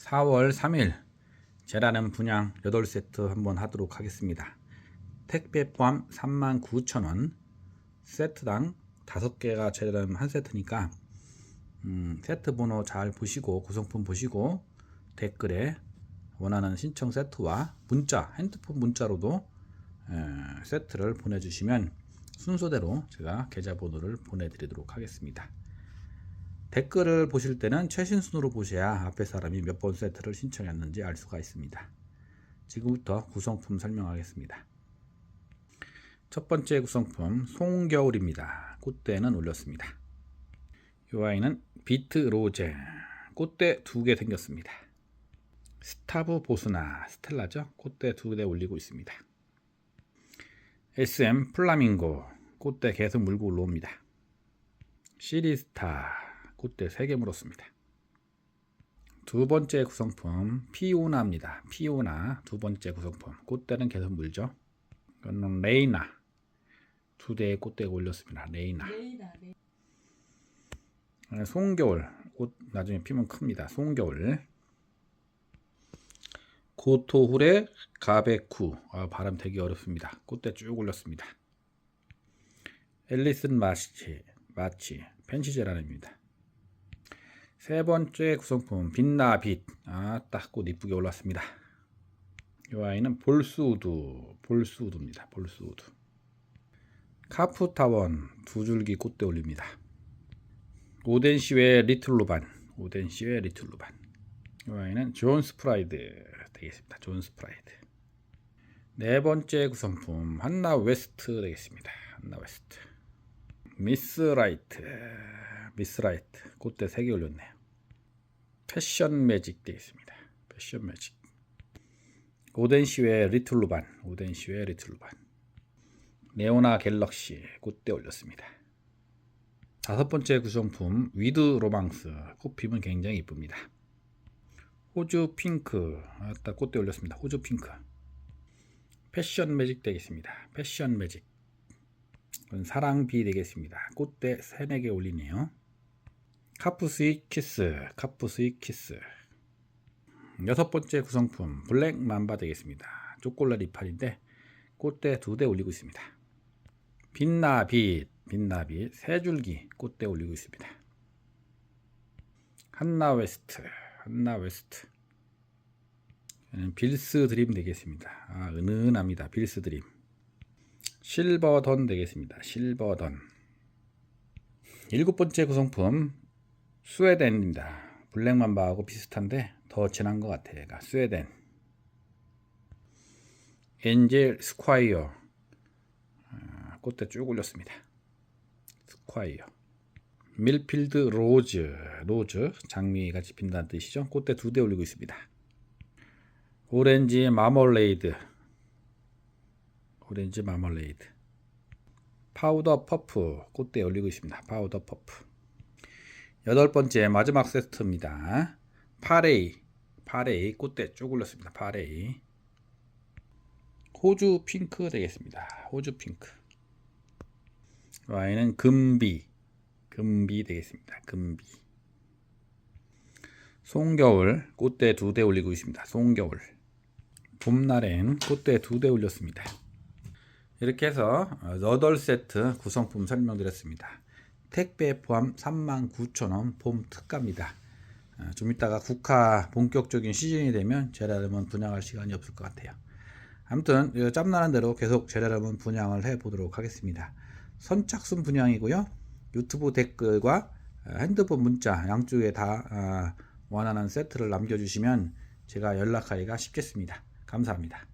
4월 3일 제라는 분양 8세트 한번 하도록 하겠습니다. 택배 포함 39,000원 세트당 5개가 제라는 한 세트니까 음, 세트 번호 잘 보시고 구성품 보시고 댓글에 원하는 신청 세트와 문자 핸드폰 문자로도 에, 세트를 보내주시면 순서대로 제가 계좌번호를 보내드리도록 하겠습니다. 댓글을 보실 때는 최신 순으로 보셔야 앞에 사람이 몇 번 세트를 신청했는지 알 수가 있습니다. 지금부터 구성품 설명하겠습니다. 첫 번째 구성품 송겨울입니다. 꽃대는 올렸습니다. 이 아이는 비트 로제 꽃대 두 개 생겼습니다. 스타브 보스나 스텔라죠. 꽃대 두 개 올리고 있습니다. SM 플라밍고 꽃대 계속 물고 올라옵니다. 시리스타 꽃대 3개 물었습니다. 두 번째 구성품 피오나입니다. 피오나 두 번째 구성품 꽃대는 계속 물죠. 이거는 레이나 두 대의 꽃대가 올렸습니다. 레이나 레이다 레이. 네, 송겨울 꽃 나중에 피면 큽니다. 송겨울 고토훌의 가베쿠 아, 발음 되게 어렵습니다. 꽃대 쭉 올렸습니다. 앨리슨 마치 마치 펜시제라입니다. 세 번째 구성품 빛나 빛 아 딱 꽃 이쁘게 올랐습니다. 이 아이는 볼스우드 볼스우드입니다. 볼스우드 카프타원 두 줄기 꽃대 올립니다. 오덴시웨 리틀루반 오덴시웨 리틀루반 이 아이는 존 스프라이드 되겠습니다. 존 스프라이드 네 번째 구성품 한나 웨스트 되겠습니다. 한나 웨스트 미스 라이트 미스 라이트 꽃대 3개 올렸네요. 패션 매직 되겠습니다. 패션 매직 오덴시웨 리틀루반 오덴시웨 리틀루반 네오나 갤럭시 꽃대 올렸습니다. 다섯 번째 구성품 위드 로망스 꽃피면 굉장히 이쁩니다. 호주 핑크 아따 꽃대 올렸습니다. 호주 핑크 패션 매직 되겠습니다. 패션 매직 사랑비 되겠습니다. 꽃대 3, 4개 올리네요. 카푸스이 키스 카푸스이 키스 여섯 번째 구성품 블랙 맘바 되겠습니다. 초콜릿 이파리인데 꽃대 두 대 올리고 있습니다. 빛나빛 빛나빛 세 줄기 꽃대 올리고 있습니다. 한나 웨스트 한나 웨스트 얘는 빌스 드림 되겠습니다. 아, 은은합니다. 빌스 드림 실버던 되겠습니다. 실버던 일곱 번째 구성품 스웨덴입니다. 블랙맘바하고 비슷한데 더 진한 것 같아요. 얘가 스웨덴 엔젤 스콰이어 아, 꽃대 쭉 올렸습니다. 스콰이어 밀필드 로즈 로즈 장미 같이 핀다는 뜻이죠. 꽃대 두 대 올리고 있습니다. 오렌지 마멀레이드 오렌지 마멀레이드 파우더 퍼프 꽃대 올리고 있습니다. 파우더 퍼프 여덟 번째 마지막 세트입니다. 파레이 파레이 꽃대 쭉 올렸습니다. 파레이 호주 핑크 되겠습니다. 호주 핑크 와인은 금비 금비 되겠습니다. 금비 송겨울 꽃대 두 대 올리고 있습니다. 송겨울 봄날엔 꽃대 두 대 올렸습니다. 이렇게 해서 8세트 구성품 설명드렸습니다. 택배 포함 39,000원 봄 특가입니다. 아, 좀 이따가 국화 본격적인 시즌이 되면 제라름은 분양할 시간이 없을 것 같아요. 아무튼 이 짬나는 대로 계속 제라름은 분양을 해 보도록 하겠습니다. 선착순 분양이고요. 유튜브 댓글과 아, 핸드폰 문자 양쪽에 다 아, 원하는 세트를 남겨주시면 제가 연락하기가 쉽겠습니다. 감사합니다.